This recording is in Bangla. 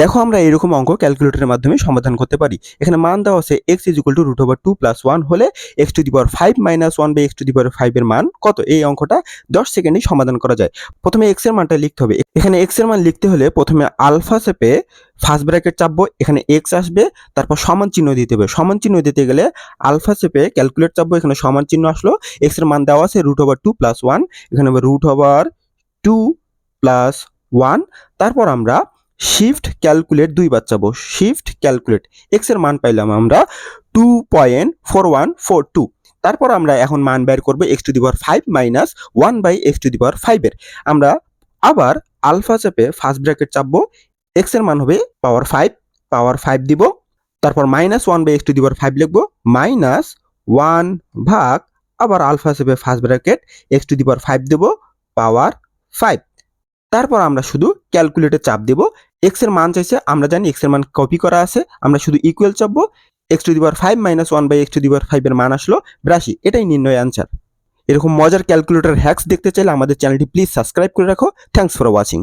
দেখো আমরা এরকম অঙ্ক ক্যালকুলেটরের মাধ্যমে সমাধান করতে পারি। এখানে মান দেওয়া আছে x is equal to root over two plus one হলে x to the power five minus one by x to the power ফাইভের মান কত? এই অঙ্কটা দশ সেকেন্ডেই সমাধান করা যায়। প্রথমে এক্সের মানটা লিখতে হবে। এখানে এক্সের মান লিখতে হলে প্রথমে আলফা চেপে ফার্স্ট ব্র্যাকেট চাপবো, এখানে এক্স আসবে, তারপর সমান চিহ্ন দিতে হবে। সমান চিহ্ন দিতে গেলে আলফা চেপে ক্যালকুলেট চাপবো, এখানে সমান চিহ্ন আসলো। এক্সের মান দেওয়া আছে root over two plus one এখানে root over two plus one তারপর আমরা শিফট ক্যালকুলেট দুইবার চাবো শিফট ক্যালকুলেট এক্সের মান পাইলাম আমরা two point four one four two তারপর আমরা এখন মান বের করব x to the power five minus one by x to the power ফাইভের আমরা আবার আলফা চাপে ফার্স্ট ব্র্যাকেট চাপবো। এক্সের মান হবে পাওয়ার ফাইভ পাওয়ার ফাইভ দিব। তারপর minus one by x to the power five লিখব। মাইনাস ওয়ান ভাগ আবার আলফা চেপে first bracket x to the power five দেবো পাওয়ার ফাইভ তারপর আমরা শুধু ক্যালকুলেটর চাপ দেব। এক্সের মান চাইছে, আমরা জানি এক্সের মান কপি করা আছে, আমরা শুধু ইকুয়াল চাপবো। X to the power five minus one by x to the power ফাইভের মান আসলো, বিরাশি, এটাই নির্ণয় আনসার এরকম মজার ক্যালকুলেটর হ্যাক্স দেখতে চাইলে আমাদের চ্যানেলটি প্লিজ সাবস্ক্রাইব করে রাখো। Thanks for watching